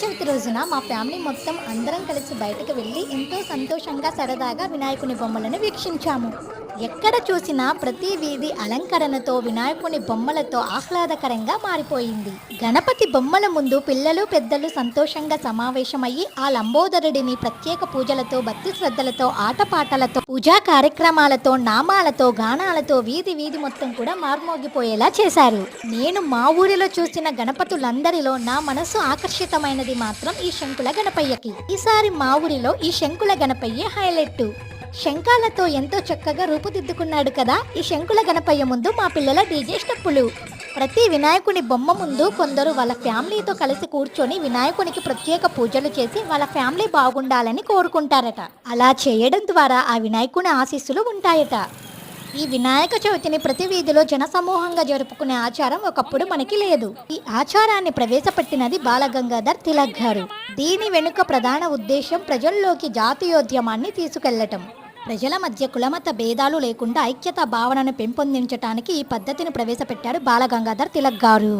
చవితి రోజున మా ఫ్యామిలీ మొత్తం అందరం కలిసి బయటకు వెళ్ళి ఎంతో సంతోషంగా సరదాగా వినాయకుని బొమ్మలను వీక్షించాము. ఎక్కడ చూసినా ప్రతి వీధి అలంకరణతో వినాయకుని బొమ్మలతో ఆహ్లాదకరంగా మారిపోయింది. గణపతి బొమ్మల ముందు పిల్లలు పెద్దలు సంతోషంగా సమావేశమయ్యి ఆ లంబోదరుడిని ప్రత్యేక పూజలతో భక్తి శ్రద్ధలతో ఆటపాటలతో పూజా కార్యక్రమాలతో నామాలతో గానాలతో వీధి వీధి మొత్తం కూడా మార్మోగిపోయేలా చేశారు. నేను మా ఊరిలో చూసిన గణపతులందరిలో నా మనసు ఆకర్షితమైనది మాత్రం ఈ శంకుల గణపయ్యకి. ఈసారి మా ఊరిలో ఈ శంకుల గణపయ్య హైలైట్. శంఖాలతో ఎంతో చక్కగా రూపుదిద్దుకున్నాడు కదా. ఈ శంకుల గణపయ్య ముందు మా పిల్లల డీజే స్టెప్పులు. ప్రతి వినాయకుని బొమ్మ ముందు కొందరు వాళ్ళ ఫ్యామిలీతో కలిసి కూర్చొని వినాయకునికి ప్రత్యేక పూజలు చేసి వాళ్ళ ఫ్యామిలీ బాగుండాలని కోరుకుంటారట. అలా చేయడం ద్వారా ఆ వినాయకుని ఆశీస్సులు ఉంటాయట. ఈ వినాయక చవితిని ప్రతి వీధిలో జనసమూహంగా జరుపుకునే ఆచారం ఒకప్పుడు మనకి లేదు. ఈ ఆచారాన్ని ప్రవేశపెట్టినది బాలగంగాధర్ తిలక్ గారు. దీని వెనుక ప్రధాన ఉద్దేశం ప్రజల్లోకి జాతీయోద్యమాన్ని తీసుకెళ్ళటం. ప్రజల మధ్య కులమత భేదాలు లేకుండా ఐక్యత భావనను పెంపొందించడానికి ఈ పద్ధతిని ప్రవేశపెట్టారు బాలగంగాధర్ తిలక్ గారు.